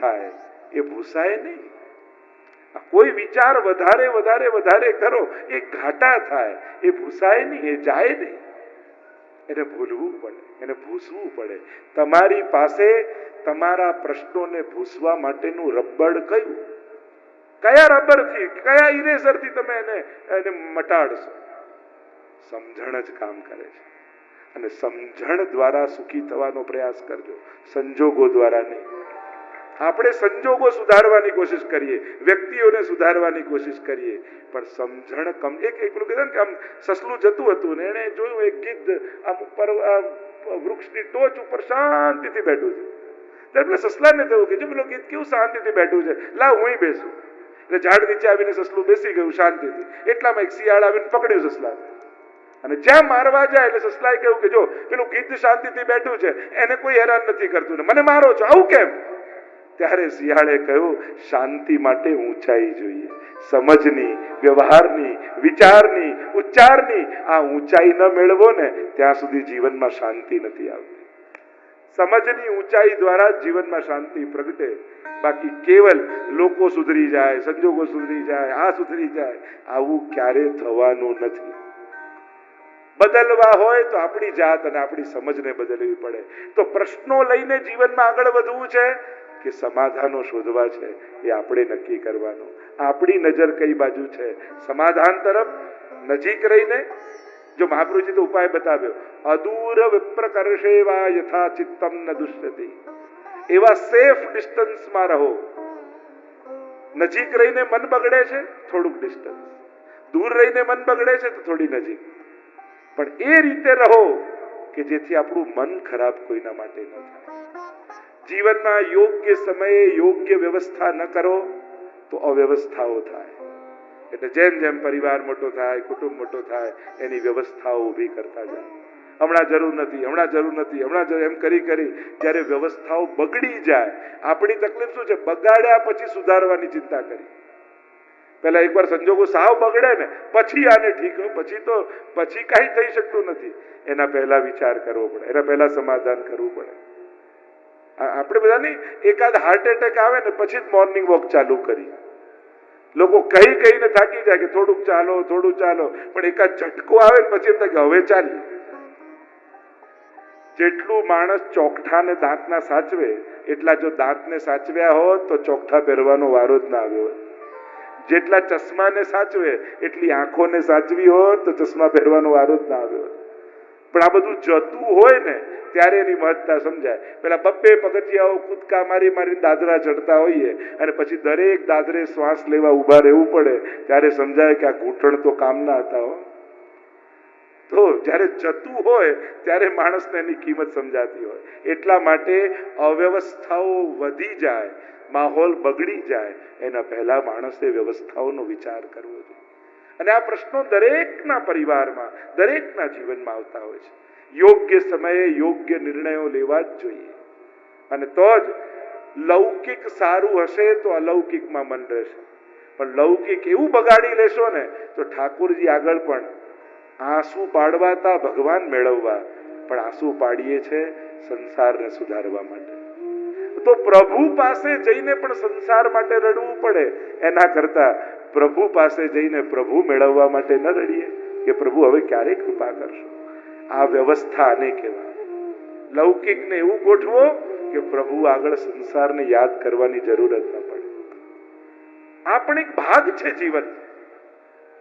થાય એ ભૂસાય નહીં. કોઈ વિચાર વધારે વધારે વધારે કરો, એ ઘાટા થાય, એ ભૂસાય નહીં, એ જાય નહીં. એને ભૂલવું પડે, એને ભૂસવું પડે. તમારી પાસે તમારા પ્રશ્નોને ભૂસવા માટેનું રબડ કયું? કયા રબરથી, કયા ઇરેઝરથી તમે એને એને મટાડશો? સમજણ જ કામ કરે છે. અને સમજણ દ્વારા સુખી થવાનો પ્રયાસ કરજો. સંજોગો દ્વારા નહીં. આપણે સંજોગો સુધારવાની કોશિશ કરીએ, વ્યક્તિઓને સુધારવાની કોશિશ કરીએ. પણ સમજણ કમ, એક એકલું કીધું કે આમ સસલું જતું હતું ને એણે જોયું એક ગીધ આમ ઉપર વૃક્ષની ટોચ ઉપર શાંતિથી બેઠું છે. પેલા સસલાને થયું કે જો પેલો કેવું શાંતિથી બેઠું છે લા હું બેસું. એટલે ઝાડ નીચે આવીને સસલું બેસી ગયું શાંતિથી. એટલામાં એક શિયાળ આવીને પકડ્યું સસલા અને જ્યાં મારવા જાય એટલે સસલાએ કહ્યું કે જો પેલું ગીધ શાંતિથી બેઠું છે, એને કોઈ હેરાન નથી કરતું ને. મને મારો છો, આવું કેમ? ત્યારે શિયાળે કહ્યું, શાંતિ માટે ઊંચાઈ જોઈએ. સમજની, વ્યવહારની, વિચારની, ઉચ્ચારની આ ઊંચાઈ ન મેળવો ને, ત્યાં સુધી જીવનમાં શાંતિ નથી આવતી. સમજની ઊંચાઈ દ્વારા જીવનમાં શાંતિ પ્રગટે. બાકી કેવલ લોકો સુધરી જાય, સંજોગો સુધરી જાય, આ સુધરી જાય, આવું ક્યારે થવાનું નથી. બદલવા હોય તો આપણી જાત અને આપણી સમજને બદલવી પડે. તો પ્રશ્નો લઈને જીવનમાં આગળ વધવું છે. કે સમાધાનો શોધવા છે એ આપણે નક્કી કરવાનું. આપણી નજર કઈ બાજુ છે? સમાધાન તરફ નજીક રહીને જો મહાપ્રભુજી તો ઉપાય બતાવ્યો. અદૂર વિપ્રકર્ષેવા યથા ચિત્તમ ન દુષ્યતિ. એવા સેફ ડિસ્ટન્સમાં રહો. નજીક રહીને મન બગડે છે? થોડુંક ડિસ્ટન્સ દૂર રહીને મન બગડે છે તો થોડી નજીક. પણ એ રીતે રહો કે જેથી આપણું મન ખરાબ કોઈના માટે ન થાય. જીવનમાં યોગ્ય સમયે યોગ્ય વ્યવસ્થા ન કરો, તો અવ્યવસ્થાઓ થાય. એટલે જેમ જેમ પરિવાર મોટો થાય, કુટુંબ મોટો થાય, એની વ્યવસ્થાઓ ઊભી કરતા જાય. હમણાં જરૂર નથી, હમણાં જરૂર નથી, હમણાં એમ કરી કરી જ્યારે વ્યવસ્થાઓ બગડી જાય, આપણી તકલીફ શું છે? બગાડ્યા પછી સુધારવાની ચિંતા કરી. પેલા એકવાર સંજોગો સાવ બગડે ને, પછી આને ઠીક, પછી તો, પછી કાંઈ થઈ શકતું નથી. એના પહેલા વિચાર કરવો પડે, એના પહેલા સમાધાન કરવું પડે. આપણે બધા એકાદ હાર્ટ એટેક આવે ને પછી જ મોર્નિંગ વોક ચાલુ કરી લોકો કહી કહીને થાકી જાય કે થોડુંક ચાલો થોડું ચાલો, પણ એકાદ ઝટકો આવે ને પછી એમ થાય કે હવે ચાલી જેટલું માણસ ચોકઠા ને દાંતના સાચવે, એટલા જો દાંતને સાચવ્યા હોત તો ચોકઠા પહેરવાનો વારો જ ના આવ્યો જેટલા ચશ્માને સાચવે, એટલી આંખોને સાચવી હોત તો ચશ્મા પહેરવાનો વારો જ ના આવ્યો હોત. પણ આ બધું જતું હોય ને, ત્યારે એની મહત્તા સમજાય. પેલા બબ્બે પગથિયાઓ કૂદકા મારી મારી દાદરા ચડતા હોઈએ અને પછી દરેક દાદરે શ્વાસ લેવા ઊભા રહેવું પડે, ત્યારે સમજાય કે આ ઘૂંટણ તો કામના હતા હો. તો જ્યારે જતું હોય, ત્યારે માણસને એની કિંમત સમજાતી હોય. એટલા માટે અવ્યવસ્થાઓ વધી જાય, માહોલ બગડી જાય, એના પહેલા માણસે વ્યવસ્થાઓનો વિચાર કરવો જોઈએ. અને આ પ્રશ્નો દરેકના પરિવારમાં, દરેકના જીવનમાં આવતા હોય છે. યોગ્ય સમયે યોગ્ય નિર્ણયો લેવા જ જોઈએ. અને તો જ લૌકિક સારું હશે તો અલૌકિકમાં મન રહેશે. પણ લૌકિક એવું બગાડી લેશો ને, તો ઠાકોરજી આગળ પણ આંસુ પાડવાતા ભગવાન મેળવવા, પણ આંસુ પાડીએ છે સંસારને સુધારવા માટે. તો પ્રભુ પાસે જઈને પણ સંસાર માટે રડવું પડે, એના કરતા પ્રભુ પાસે જઈને પ્રભુ મેળવવા માટે ન રડીએ, કે પ્રભુ હવે ક્યારે કૃપા કરશો? આ વ્યવસ્થા આને કહેવાય. લૌકિકને એવું ગોઠવો કે પ્રભુ આગળ સંસારને યાદ કરવાની જરૂરત ન પડે. આ પણ એક ભાગ છે જીવન.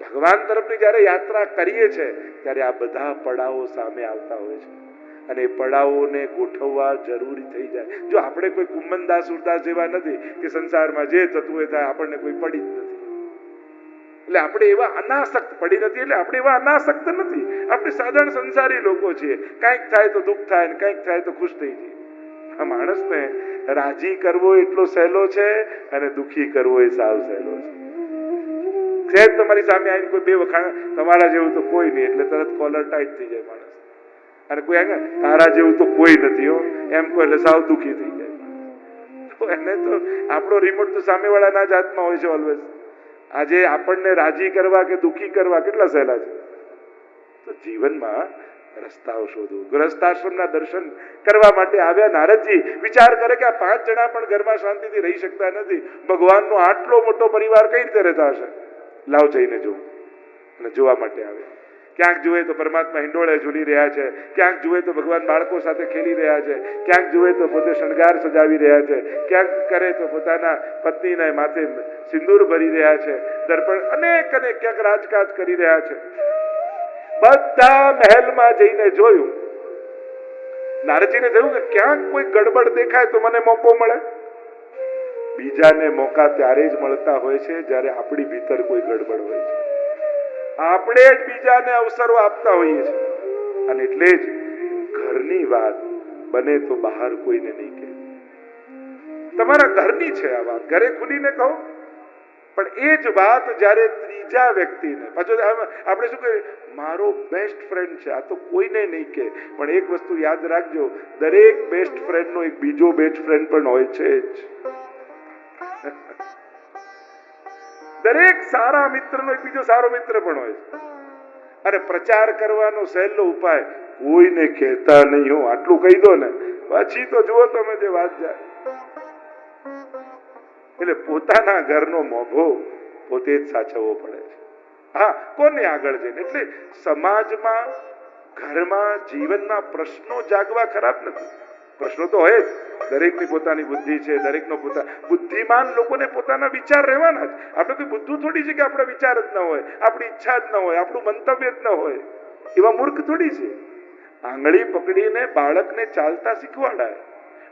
ભગવાન તરફની જ્યારે યાત્રા કરીએ છે, ત્યારે આ બધા પડાવો સામે આવતા હોય છે. અને એ પડાવોને ગોઠવવા જરૂરી થઈ જાય. જો આપણે કોઈ કુંભનદાસ ઉરદાસ જેવા નથી કે સંસારમાં જે થતું હોય થાય, આપણને કોઈ પડી જ નથી. એટલે આપણે એવા અનાસક્ત પડી નથી, એટલે આપણે એવા અનાસક્ત નથી. આપણે સાધારણ સંસારી લોકો છીએ. કાંઈક થાય તો દુઃખ થાય ને કાંઈક થાય તો ખુશ થઈ જઈએ. આ માણસને રાજી કરવો એટલો સહેલો છે અને દુઃખી કરવો એ સાવ સહેલો છે. સહેજ તમારી સામે આવીને કોઈ બે વખાણ, તમારા જેવું તો કોઈ નહીં, એટલે તરત કોલર ટાઈટ થઈ જાય માણસ. અને કોઈ આગળ, તારા જેવું તો કોઈ નથી હો. એમ કોઈ એટલે સાવ દુઃખી થઈ જાય તો એને તો, આપણો રિમોટ તો સામેવાળાના જ હાથમાં હોય છે ઓલવેઝ આજે આપણને રાજી કરવા કે દુઃખી કરવા કેટલા સહેલા છે? તો જીવનમાં રસ્તાઓ શોધો. ગૃહસ્થાશ્રમના દર્શન કરવા માટે આવ્યા નારદજી. વિચાર કરે કે આ પાંચ જણા પણ ઘરમાં શાંતિથી રહી શકતા નથી. ભગવાનનો આટલો મોટો પરિવાર કઈ રીતે રહેતા હશે? લાવ જઈને જોવું અને જોવા માટે આવે. ક્યાંક જુએ તો પરમાત્મા હિંડોળે ઝૂલી રહ્યા છે, ક્યાંક જુએ તો ભગવાન બાળકો સાથે ખેલી રહ્યા છે, ક્યાંક જુએ તો પોતે શણગાર સજાવી રહ્યા છે, ક્યાંક કરે તો પોતાના પત્નીના માથે સિંદૂર ભરી રહ્યા છે, દર્પણ અનેક અનેક ક્યાંક રાજકાજ કરી રહ્યા છે. બધા મહેલમાં જઈને જોયું. નારજીને થયું કે ક્યાંક કોઈ ગડબડ દેખાય તો મને મોકો મળે? બીજાને મોકા ત્યારે જ મળતા હોય છે જ્યારે આપણી ભીતર કોઈ ગડબડ હોય છે. આપણે જ બીજાને અવસરો આપતા હોઈએ છીએ. અને એટલે જ ઘરની વાત બને તો બહાર કોઈને નહીં કહે. તમારા ઘરની છે આ વાત. ઘરે ખુલીને કહો. પણ એ જ વાત જ્યારે ત્રીજા વ્યક્તિને, પાછો આપણે શું કહીએ મારો બેસ્ટ ફ્રેન્ડ છે. આ તો કોઈને નહીં કે પણ એક વસ્તુ યાદ રાખજો, દરેક બેસ્ટ ફ્રેન્ડનો એક બીજો બેસ્ટ ફ્રેન્ડ પણ હોય છે જ. દરેક સારા મિત્રનો એક બીજો સારો મિત્ર પણ હોય અને પ્રચાર કરવાનો સહેલો ઉપાય કોઈને કહેતા નહીં હું. આટલું કહી દો ને, પછી તો જુઓ તમે જે વાત જાય. એટલે પોતાના ઘરનો મોભો પોતે જ સાચવવો પડે છે. હા, કોને આગળ જઈને? એટલે સમાજમાં, ઘરમાં જીવનના પ્રશ્નો જાગવા ખરાબ નથી. પ્રશ્નો તો હોય જ. દરેકની પોતાની બુદ્ધિ છે, દરેકનો પોતા, બુદ્ધિમાન લોકોને પોતાના વિચાર રહેવાના જ. આપણે કોઈ બુદ્ધું થોડી છે કે આપણો વિચાર જ ન હોય, આપણી ઈચ્છા જ ન હોય, આપણું મંતવ્ય જ ન હોય. એવા મૂર્ખ થોડી છે. આંગળી પકડીને બાળકને ચાલતા શીખવાડાય.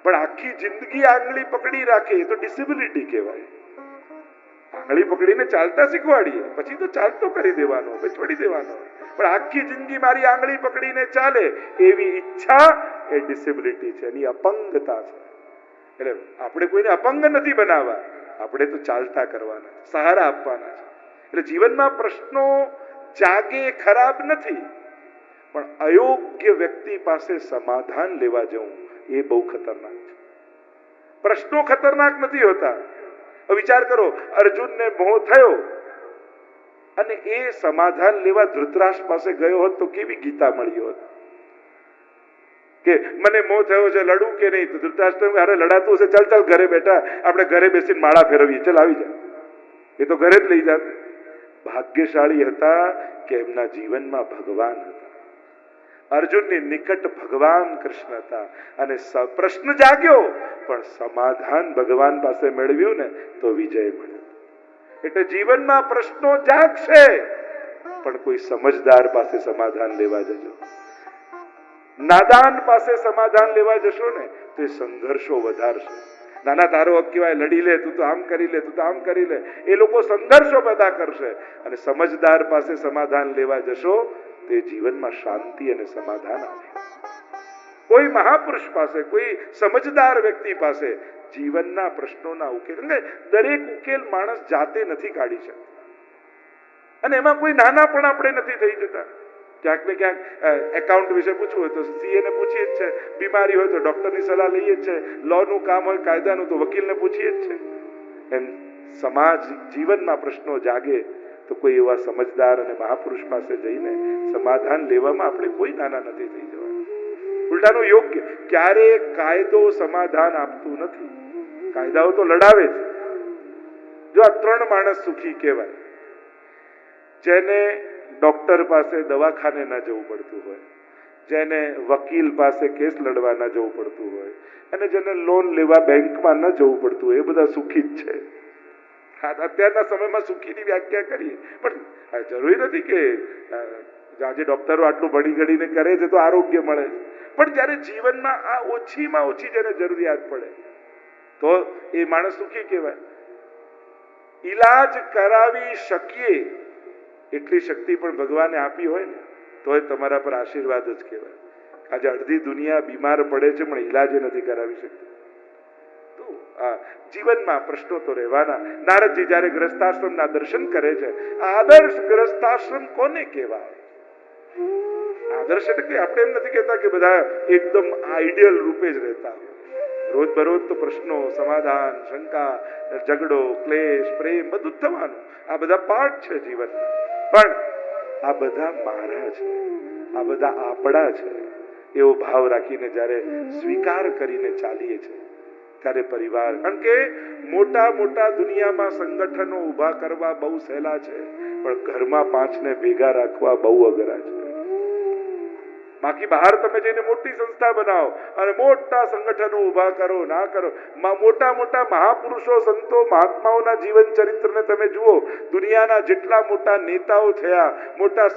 પણ આખી જિંદગી આંગળી પકડી રાખે, એ તો ડિસેબિલિટી કહેવાય. આંગળી પકડીને ચાલતા શીખવાડીએ, પછી તો ચાલતો કરી દેવાનો, પછી છોડી દેવાનો. પણ આખી જિંદગી મારી આંગળી પકડીને ચાલે એવી ઈચ્છા એ ડિસેબિલિટી છે એની અપંગતા છે. એટલે આપણે કોઈને અપંગ નથી બનાવવા, આપણે તો ચાલતા કરવાના સહારા આપવાના છે. એટલે જીવનમાં પ્રશ્નો જાગે ખરાબ નથી, પણ અયોગ્ય વ્યક્તિ પાસે સમાધાન લેવા જવું એ બહુ ખતરનાક છે. પ્રશ્નો ખતરનાક નથી હોતા. વિચાર કરો, અર્જુનને મોહ થયો અને એ સમાધાન લેવા ધૃતરાષ્ટ્ર પાસે ગયો હોત તો કેવી ગીતા મળી હોત? કે મને મો થયો છે, લડું કે નહીં? ધૃતરાષ્ટ્ર અરે, લડાતું હશે, ચાલ ચાલ, ઘરે બેઠા, આપણે ઘરે બેસીને માળા ફેરવીએ, ચાલ, આવી જા. એ તો ઘરે જ લઈ જાત. ભાગ્યશાળી હતા કે એમના જીવનમાં ભગવાન હતા. અર્જુનની નિકટ ભગવાન કૃષ્ણ હતા. અને પ્રશ્ન જાગ્યો, પણ સમાધાન ભગવાન પાસે મેળવ્યું ને, તો વિજય મળ્યો. એટલે જીવનમાં પ્રશ્નો જાગશે. પણ કોઈ સમજદાર પાસે સમાધાન લેવા જજો. નાદાન પાસે સમાધાન લેવા જશો ને, તો એ સંઘર્ષો વધારશે. નાના, તારો કહેવાય, લડી લે, તું તો આમ કરી લે, તું તો આમ કરી લે. એ લોકો સંઘર્ષો પેદા કરશે. અને સમજદાર પાસે સમાધાન લેવા જશો, તે જીવનમાં શાંતિ અને સમાધાન આવે. કોઈ મહાપુરુષ પાસે, કોઈ સમજદાર વ્યક્તિ પાસે જીવનના પ્રશ્નોના ઉકેલ. દરેક ઉકેલ માણસ જાતે નથી કાઢી શકતો. અને એમાં કોઈ નાના પણ આપણે નથી થઈ જતા. ક્યાંક ને ક્યાંક એકાઉન્ટ વિશે પૂછવું હોય તો સીએ ને પૂછીએ જ છે. બીમારી હોય તો ડોક્ટરની સલાહ લઈએ જ છે. લો નું કામ હોય, કાયદાનું, તો વકીલને પૂછીએ જ છે. એમ સમાજ, જીવનમાં પ્રશ્નો જાગે તો કોઈ એવા સમજદાર અને મહાપુરુષ પાસે જઈને સમાધાન લેવામાં આપણે કોઈ નાના નથી થઈ જવાના. ઉલટાનું યોગ્ય. ક્યારે કાયદો સમાધાન આપતું નથી. કાયદાઓ તો લડાવે છે જો આ ત્રણ માણસ સુખી કહેવાય, જેને ડોક્ટર પાસે દવાખાને ના જવું પડતું હોય, જેને વકીલ પાસે કેસ લડવા ના જવું પડતું હોય, અને જેને લોન લેવા બેંકમાં ન જવું પડતું હોય, એ બધા સુખી જ છે. અત્યારના સમયમાં સુખીની વ્યાખ્યા કરીએ, પણ જરૂરી નથી કે આજે ડોક્ટરો આટલું ભણી ગણીને કરે છે તો આરોગ્ય મળે પણ જ્યારે જીવનમાં આ ઓછીમાં ઓછી જેને જરૂરિયાત પડે તો એ માણસ સુખી કહેવાય? ઈલાજ કરાવી શકીએ, એટલી શક્તિ પણ ભગવાને આપી હોય ને તો એ તમારા પર આશીર્વાદ જ કહેવાય. આજે અડધી દુનિયા બીમાર પડે છે, પણ ઈલાજ નથી કરાવી શકતી. જીવનમાં પ્રશ્નો તો રહેવાના. નારદજી જ્યારે ગ્રસ્તાશ્રમના દર્શન કરે છે, આદર્શ ગ્રસ્તાશ્રમ કોને કહેવાય? આદર્શ એટલે આપણે એમ નથી કહેતા કે બધા એકદમ આઈડિયલ રૂપે જ રહેતા હોય. રોજ બરોજ તો પ્રશ્નો, સમાધાન, શંકા, ઝઘડો, ક્લેશ, પ્રેમ બધું થવાનું. આ બધા પાઠ છે જીવનના. પણ આ બધા મારા છે. આ બધા આપણા છે. એવો ભાવ રાખીને જ્યારે સ્વીકાર કરીને ચાલીએ છીએ, ત્યારે પરિવાર, કારણ કે મોટા મોટા દુનિયામાં સંગઠનો ઊભા કરવા બહુ સહેલા છે, પણ ઘરમાં પાંચને ભેગા રાખવા બહુ અઘરા છે. બાકી બહાર તમે જઈને મોટી સંસ્થા બનાવો અને મોટા સંગઠનો ઊભા કરો, ના કરો. મોટા મોટા મહાપુરુષો, સંતો, મહાત્માઓના જીવન ચરિત્રને તમે જુઓ, દુનિયાના જેટલા મોટા નેતાઓ થયા, મોટા